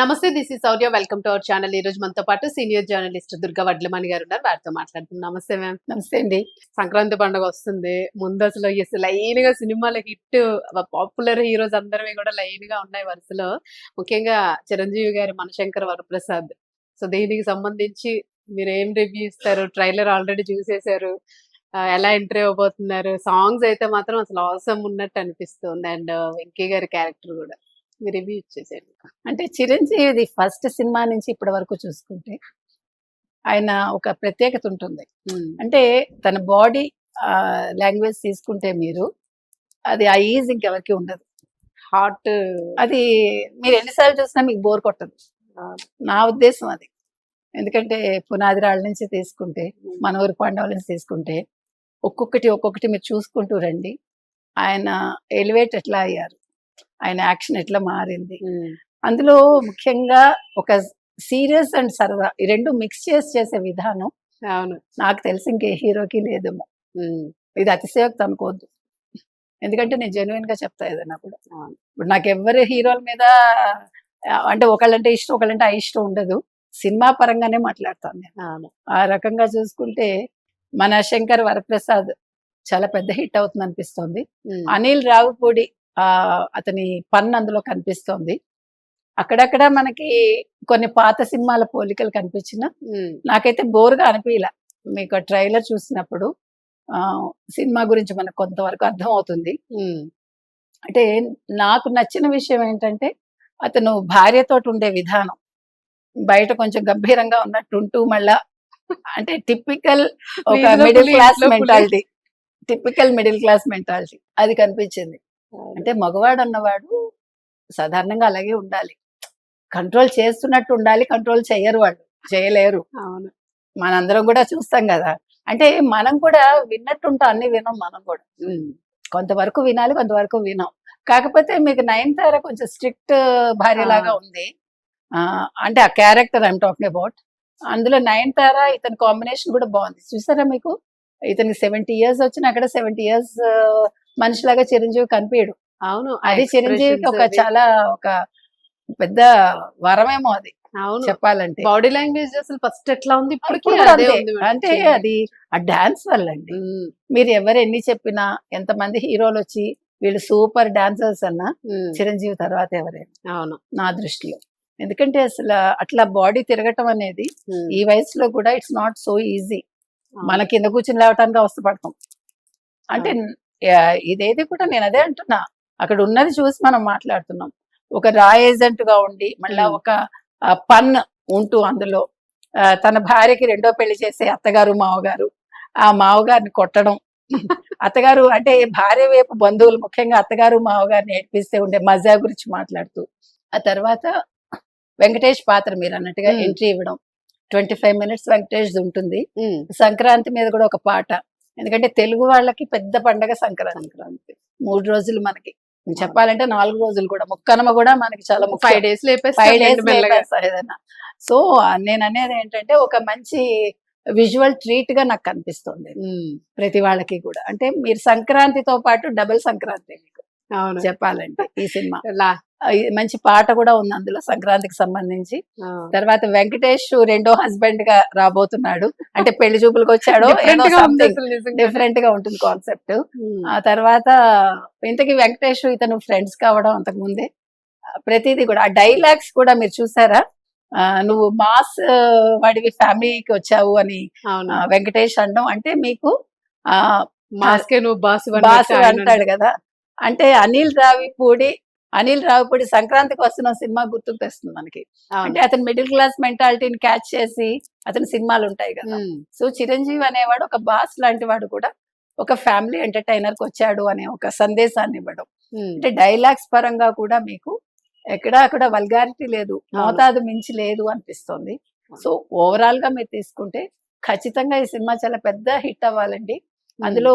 నమస్తే this is Shaurya welcome to our channel ఈ రోజు మనతో పాటు సీనియర్ జర్నలిస్ట్ దుర్గా వడ్లమణి గారు ఉన్నారు. వారితో మాట్లాడుతున్నాం నమస్తే మ్యామ్ నమస్తే అండి. సంక్రాంతి పండుగ వస్తుంది. ముందు అసలు లైన్గా సినిమాల హిట్ పాపులర్ హీరోస్ అందరివి కూడా లైన్గా ఉన్నాయి వరుసలో. ముఖ్యంగా చిరంజీవి గారి మనశంకర్ వరప్రసాద్. సో దీనికి సంబంధించి మీరు ఏం రివ్యూ ఇస్తారు? ట్రైలర్ ఆల్రెడీ చూసేశారు. ఎలా ఎంట్రీ అవ్వబోతున్నారు? సాంగ్స్ అయితే మాత్రం అసలు అవసరం ఉన్నట్టు అనిపిస్తుంది. అండ్ వెంకీ గారి క్యారెక్టర్ కూడా. రివ్యూ ఇచ్చేసారు అంటే చిరంజీవిది ఫస్ట్ సినిమా నుంచి ఇప్పటి వరకు చూసుకుంటే ఆయన ఒక ప్రత్యేకత ఉంటుంది. అంటే తన బాడీ లాంగ్వేజ్ తీసుకుంటే మీరు అది ఆ ఈజ్ ఇంకెవరికి ఉండదు. హార్ట్ అది మీరు ఎన్నిసార్లు చూసినా మీకు బోర్ కొట్టదు. నా ఉద్దేశం అది. ఎందుకంటే పునాది రాళ్ళ నుంచి తీసుకుంటే మనవరి పాండవుల నుంచి తీసుకుంటే ఒక్కొక్కటి ఒక్కొక్కటి మీరు చూసుకుంటూ రండి. ఆయన ఎలివేట్ ఎట్లా అయ్యారు? ఆయన యాక్షన్ ఎట్లా మారింది. అందులో ముఖ్యంగా ఒక సీరియస్ అండ్ సరదా ఈ రెండు మిక్స్ చేసి చేసే విధానం అవును. నాకు తెలిసి ఇంకే హీరోకి లేదేమో. ఇది అతిశయోక్తి అనుకోవద్దు. ఎందుకంటే నేను జెన్యున్గా చెప్తా ఏదైనా కూడా. ఇప్పుడు నాకు ఎవరి హీరోల మీద అంటే ఒకళ్ళంటే ఇష్టం ఒకళ్ళంటే ఆ ఇష్టం ఉండదు. సినిమా పరంగానే మాట్లాడతాను నేను. ఆ రకంగా చూసుకుంటే మన శంకర్ వరప్రసాద్ చాలా పెద్ద హిట్ అవుతుంది అనిపిస్తోంది అనిల్ రావుపూడి అతని పన్ను అందులో కనిపిస్తోంది. అక్కడక్కడ మనకి కొన్ని పాత సినిమాల పోలికలు కనిపించిన నాకైతే బోర్గా అనిపించలే మీకు ట్రైలర్ చూసినప్పుడు ఆ సినిమా గురించి మనకు కొంతవరకు అర్థం అవుతుంది అంటే నాకు నచ్చిన విషయం ఏంటంటే అతను భార్యతోటి ఉండే విధానం. బయట కొంచెం గంభీరంగా ఉన్నట్టు ఉంటూ మళ్ళా అంటే టిపికల్ ఒక middle class. Mentality. Typical middle class mentality. అది కనిపించింది. అంటే మగవాడు అన్నవాడు సాధారణంగా అలాగే ఉండాలి. కంట్రోల్ చేస్తున్నట్టు ఉండాలి కంట్రోల్ చేయరు వాళ్ళు చేయలేరు. అవును. మనందరం కూడా చూస్తాం కదా. అంటే మనం కూడా విన్నట్టుంటాం అన్ని వినం మనం కూడా. కొంతవరకు వినాలి కొంతవరకు వినాం. కాకపోతే మీకు నయనతార కొంచెం స్ట్రిక్ట్ భార్యలాగా ఆ. ఉంది. ఆ, అంటే ఆ క్యారెక్టర్ ఐమ్ టాకింగ్ అబౌట్. అందులో నయనతార ఇతని కాంబినేషన్ కూడా బాగుంది. చూసారా మీకు? ఇతనికి సెవెంటీ ఇయర్స్ వచ్చిన అక్కడ సెవెంటీ ఇయర్స్ మనిషిలాగా చిరంజీవి కనిపించడు అవును అది చిరంజీవికి ఒక. చాలా ఒక పెద్ద వరమేమో అది అవును. చెప్పాలంటే. బాడీ లాంగ్వేజ్ అసలు ఫస్ట్ ఎట్లా ఉంది? ఇప్పటికీ. అంటే అది ఆ డాన్స్ వల్ల అండి. మీరు ఎవరు ఎన్ని చెప్పినా ఎంతమంది హీరోలు వచ్చి వీళ్ళు సూపర్ డాన్సర్స్ అన్నా చిరంజీవి తర్వాత ఎవరైనా. అవును. నా దృష్టిలో. ఎందుకంటే అసలు అట్లా బాడీ తిరగటం అనేది ఈ వయసులో కూడా ఇట్స్ నాట్ సో ఈజీ. మన కింద కూర్చుని లేవటానికి అవస్థపడతాం. అంటే ఇదేది కూడా నేను అదే అంటున్నా. అక్కడ ఉన్నది చూసి మనం మాట్లాడుతున్నాం. ఒక రా ఏజెంట్గా ఉండి మళ్ళా. ఒక పన్ ఉంటూ అందులో. తన భార్యకి రెండో పెళ్ళి చేసే అత్తగారు మావగారు. ఆ మావగారిని కొట్టడం. అత్తగారు అంటే భార్య వైపు బంధువులు ముఖ్యంగా అత్తగారు మావగారిని ఏడ్పిస్తే ఉండే మజా గురించి మాట్లాడుతూ. ఆ తర్వాత వెంకటేష్ పాత్ర మీరు అన్నట్టుగా. ఎంట్రీ ఇవ్వడం. ట్వంటీ ఫైవ్ మినిట్స్ వెంకటేష్ ఉంటుంది. సంక్రాంతి మీద కూడా ఒక పాట. ఎందుకంటే తెలుగు వాళ్ళకి పెద్ద పండగ సంక్రాంతి. సంక్రాంతి. మూడు రోజులు మనకి. చెప్పాలంటే నాలుగు రోజులు కూడా. ముక్కనమ కూడా మనకి చాలా ఫైవ్ డేస్ ఫైవ్ డేస్ ఏదైనా. సో నేను అనేది ఏంటంటే ఒక మంచి విజువల్ ట్రీట్గా నాకు కనిపిస్తుంది ప్రతి వాళ్ళకి కూడా. అంటే మీరు సంక్రాంతితో పాటు డబుల్ సంక్రాంతి మీకు. చెప్పాలంటే ఈ సినిమా. మంచి పాట కూడా ఉంది అందులో సంక్రాంతికి సంబంధించి. తర్వాత వెంకటేష్ రెండో హస్బెండ్గా రాబోతున్నాడు. అంటే పెళ్ళి చూపులకు వచ్చాడో. డిఫరెంట్గా ఉంటుంది కాన్సెప్ట్ ఉమ్, ఆ తర్వాత ఇంతకీ వెంకటేష్ ఇతను ఫ్రెండ్స్ కావడం అంతకు ముందే ప్రతిదీ కూడా. ఆ డైలాగ్స్ కూడా మీరు చూసారా? నువ్వు మాస్ వాడివి ఫ్యామిలీకి వచ్చావు అని వెంకటేష్ అనడం. అంటే మీకు ఆ మాస్కే నువ్వు బాస్ బాస్ అంటాడు కదా. అంటే అనిల్ రావిపూడి అనిల్ రావిపూడి సంక్రాంతికి వస్తున్న సినిమా గుర్తుకు తెస్తుంది మనకి అంటే అతను మిడిల్ క్లాస్ మెంటాలిటీని క్యాచ్ చేసి అతని సినిమాలు ఉంటాయి కదా సో చిరంజీవి అనేవాడు ఒక బాస్ లాంటి వాడు కూడా ఒక ఫ్యామిలీ ఎంటర్టైనర్కి వచ్చాడు అనే ఒక సందేశాన్ని ఇవ్వడం. అంటే డైలాగ్స్ పరంగా కూడా మీకు ఎక్కడా అక్కడ వల్గారిటీ లేదు మోతాదు మించి లేదు అనిపిస్తుంది. సో ఓవరాల్గా మీరు తీసుకుంటే ఖచ్చితంగా ఈ సినిమా చాలా పెద్ద హిట్ అవ్వాలండి. అందులో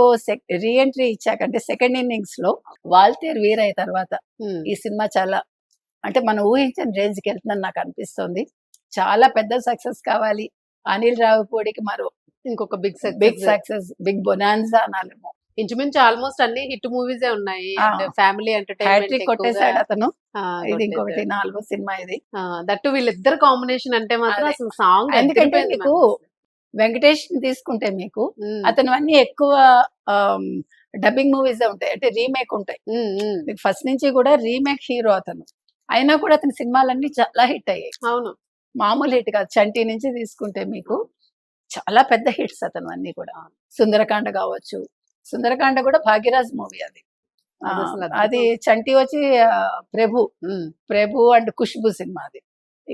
రీఎంట్రీ ఇచ్చాక అంటే సెకండ్ ఇన్నింగ్స్లో వాల్తేర్ వీరయ్య తర్వాత ఈ సినిమా చాలా అంటే మనం ఊహించిన రేంజ్కి వెళ్తుందని నాకు అనిపిస్తుంది. చాలా పెద్ద సక్సెస్ కావాలి. అనిల్ రావుపూడికి మరో ఇంకొక big big success. Big bonanza అనాలేమో ఇంచుమించు ఆల్మోస్ట్ అన్ని హిట్ మూవీస్ ఉన్నాయి. ఫ్యామిలీ హ్యాట్రిక్ కొట్టేశాడు ఎంటర్టైన్మెంట్ అతను ఇది ఇంకొకటి నాలుగో సినిమా ఇది. దట్టు వీళ్ళిద్దరు కాంబినేషన్ అంటే మాత్రం. అసలు సాంగ్ ఎందుకంటే మీకు వెంకటేష్ తీసుకుంటే మీకు అతను అన్ని ఎక్కువ డబ్బింగ్ మూవీస్ ఉంటాయి. అంటే రీమేక్ ఉంటాయి. మీకు ఫస్ట్ నుంచి కూడా రీమేక్ హీరో అతను. అయినా కూడా అతని సినిమాలన్నీ చాలా హిట్ అయ్యాయి. అవును. మామూలు హిట్ కాదు. చంటి నుంచి తీసుకుంటే మీకు చాలా పెద్ద హిట్స్ అతను అన్ని కూడా సుందరకాండ కావచ్చు. సుందరకాండ కూడా భాగ్యరాజ్ మూవీ అది. అది చంటి వచ్చి ప్రభు. ప్రభు అండ్ ఖుష్బు సినిమా అది.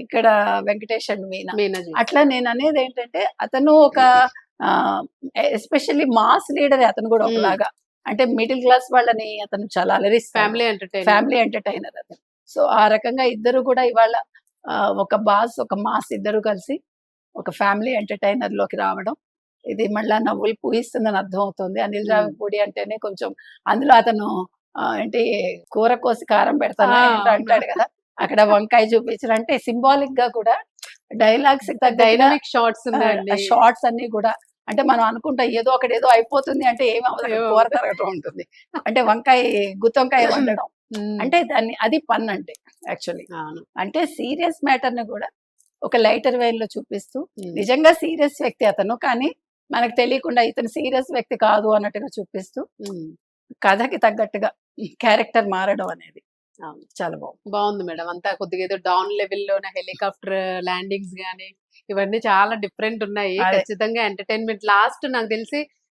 ఇక్కడ వెంకటేష్ అండ్ మీనా అట్లా నేను అనేది ఏంటంటే అతను ఒక ఎస్పెషల్లీ మాస్ లీడర్ అతను కూడా. ఒకలాగా. అంటే మిడిల్ క్లాస్ వాళ్ళని అతను చాలా అలరిస్తాడు. ఫ్యామిలీ ఎంటర్టైన్ ఫ్యామిలీ ఎంటర్టైనర్ అతను. సో ఆ రకంగా ఇద్దరు కూడా ఇవాళ ఒక బాస్ ఒక మాస్ ఇద్దరు కలిసి ఒక ఫ్యామిలీ ఎంటర్టైనర్లోకి రావడం. ఇది మళ్ళా నవ్వులు పూయిస్తుందని అర్థం అవుతుంది. అనిల్. రావిపూడి అంటేనే కొంచెం అందులో అతను ఏంటి కూర కోసి కారం పెడతాను అంటాడు కదా. అక్కడ వంకాయ చూపించడం అంటే సింబాలిక్గా కూడా డైలాగ్స్ డైనమిక్ షార్ట్స్ షార్ట్స్ అన్ని కూడా. అంటే మనం అనుకుంటాం ఏదో ఒకటి ఏదో అయిపోతుంది అంటే ఏమి. కూర తరగటం ఉంటుంది. అంటే వంకాయ గుత్తొంకాయ వండడం. అంటే దాన్ని అది పన్ అంటే యాక్చువల్లీ అంటే సీరియస్ మ్యాటర్ని కూడా ఒక లైటర్ వేన్లో చూపిస్తూ నిజంగా సీరియస్ వ్యక్తి అతను కానీ మనకు తెలియకుండా ఇతను సీరియస్ వ్యక్తి కాదు అన్నట్టుగా చూపిస్తూ కథకి తగ్గట్టుగా క్యారెక్టర్ మారడం అనేది. చాలా బాగుంది బాగుంది మేడం. అంతా కొద్దిగా ఏదో డౌన్ లెవెల్లోనే హెలికాప్టర్ ల్యాండింగ్స్ గానీ ఇవన్నీ చాలా డిఫరెంట్ ఉన్నాయి. ఖచ్చితంగా ఎంటర్టైన్మెంట్ లాస్ట్ నాకు తెలిసి